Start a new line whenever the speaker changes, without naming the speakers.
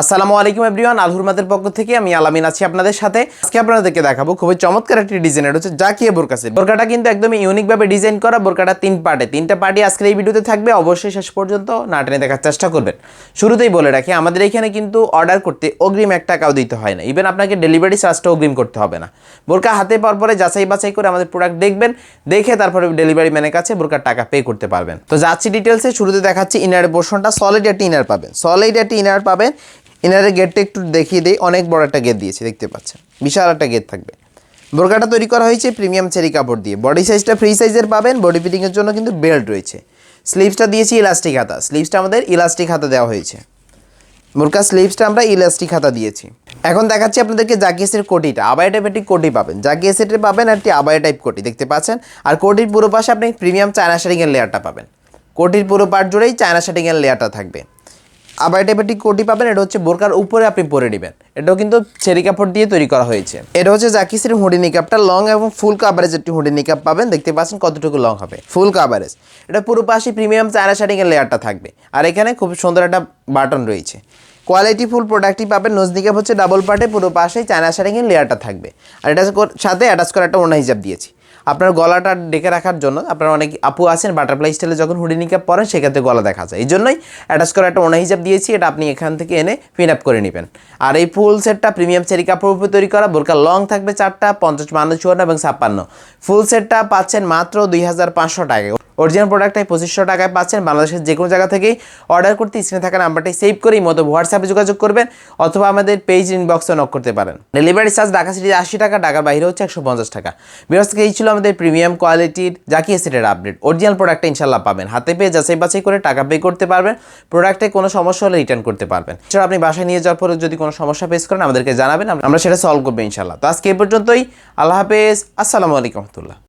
আসসালামু আলাইকুম এভরিওয়ান আলহুরমাদের পক্ষ থেকে আমি আলামিন আছি আপনাদের সাথে। আজকে আপনাদেরকে দেখাবো খুবই চমৎকার একটি ডিজাইনের হচ্ছে জাকিয়ে বোরকা সেট বোরকাটা কিন্তু একদমই ইউনিকভাবে ডিজাইন করা বোরকাটা তিন পার্টে। তিনটা পার্টি আজকের এই ভিডিওতে থাকবে, অবশ্যই শেষ পর্যন্ত না টেনে দেখার চেষ্টা করবেন। শুরুতেই বলে রাখি, আমাদের এখানে কিন্তু অর্ডার করতে অগ্রিম এক টাকাও দিতে হয় না। ইভেন আপনাকে ডেলিভারি চার্জটা অগ্রিম করতে হবে না। বোরকা হাতে পাওয়ার পরে যাচাই বাছাই করে আমাদের প্রোডাক্ট দেখবেন, দেখে তারপরে ডেলিভারি ম্যানের কাছে বোরকার টাকা পে করতে পারবেন। তো যাচ্ছি ডিটেলসে শুরুতে দেখাচ্ছি ইনারের পোর্শনটা সলিড একটা ইনার পাবেন। সলিড একটা ইনার পাবেন ইনারের গেটটা একটু দেখিয়ে দিই, অনেক বড় একটা গেট দিয়েছে, দেখতে পাচ্ছেন। বিশাল একটা গেট থাকবে। বোরকাটা তৈরি করা হয়েছে প্রিমিয়াম চেরি কাপড় দিয়ে। বডি সাইজটা ফ্রি সাইজের পাবেন বডি ফিটিংয়ের জন্য কিন্তু বেল্ট রয়েছে। স্লিভসটা দিয়েছি ইলাস্টিক হাতা। স্লিভসটা আমাদের ইলাস্টিক হাতা দেওয়া হয়েছে। বোরকা স্লিভসটা আমরা ইলাস্টিক হাতা দিয়েছি। এখন দেখাচ্ছি আপনাদেরকে জাকিয়েসের কোটিটা। আবাই টাইপ একটি কোটি পাবেন। জাকিয়েসের পাবেন একটি আবাই টাইপ কোটি, দেখতে পাচ্ছেন? আর কোটির পুরো পাশে আপনি প্রিমিয়াম চায়না শাড়িংয়ের লেয়ারটা পাবেন। কোটির পুরো পার্ট জুড়েই চায়না শাড়িংয়ের লেয়ারটা থাকবে। আবার টাইপের একটি কোটি পাবেন, এটা হচ্ছে বোরকার উপরে আপনি পরে নেবেন। এটাও কিন্তু চেরি কাপড় দিয়ে তৈরি করা হয়েছে। এটা হচ্ছে জাকিসের হুডি নিকাপটা, লং এবং ফুল কাভারেজ একটি হুডি নিকাপ পাবেন। দেখতে পাচ্ছেন কতটুকু লং হবে। ফুল কাভারেজ এটা পুরো পাশে প্রিমিয়াম চায়না শাড়িংয়ের লেয়ারটা থাকবে। আর এখানে খুব সুন্দর একটা বাটন রয়েছে। কোয়ালিটি ফুল প্রোডাক্টই পাবেন। নোজ নিকাপ হচ্ছে ডাবল পার্টে পুরো পাশেই চায়না শাড়িংয়ের লেয়ারটা থাকবে। আর এটা সাথে অ্যাটাচ করা একটা ওনা হিসাব দিয়েছি। আপনার গলাটা ডেকে রাখার জন্য আপনার অনেক আপু আছেন বাটারফ্লাই স্টাইলে যখন হুডি নিকাপ পরেন, সেক্ষেত্রে গলা দেখা যায়। এই জন্যই অ্যাটাচ করা একটা ওনা হিসাব দিয়েছি, এটা আপনি এখান থেকে এনে পিন আপ করে নেবেন। আর এই ফুল সেটটা প্রিমিয়াম চেরি কাপড় উপরে তৈরি করা, বোরকা লং থাকবে চারটা, পঞ্চাশ বান্ন চুয়ান্ন এবং ছাপ্পান্ন। ফুল সেটটা পাচ্ছেন মাত্র দুই হাজার পাঁচশো টাকায়। অরিজিনাল প্রোডাক্টটাই পঁচিশশো টাকায় পাচ্ছেন, বাংলাদেশের যে কোনো জায়গা থেকেই অর্ডার করতে স্ক্রিনে থাকা নাম্বারটাই সেভ করেই মতো হোয়াটসঅ্যাপে যোগাযোগ করবেন অথবা আমাদের পেজ ইনবক্সে নক করতে পারেন। ডেলিভারি চার্জ ঢাকা সিটি আশি টাকা, ঢাকার বাইরে হচ্ছে একশো পঞ্চাশ টাকা। থেকে এই ছিল আমাদের প্রিমিয়াম কোয়ালিটির জাকি সেটের আপডেট অরিজিনাল প্রোডাক্টটা ইনশাল্লাহ পাবেন। হাতে পেয়ে যাচাই বাছাই করে টাকা পে করতে পারবেন। প্রোডাক্টে কোনো সমস্যা হলে রিটার্ন করতে পারবেন। এছাড়া আপনি বাসায় নিয়ে যাওয়ার পরে যদি কোনো সমস্যা ফেস করেন, আমাদেরকে জানাবেন। আমরা সেটা সলভ করব ইনশাল্লাহ। তো আজকে এ পর্যন্তই। আল্লাহ হাফেজ। আসসালামু আলাইকুম রহমতুল্লাহ।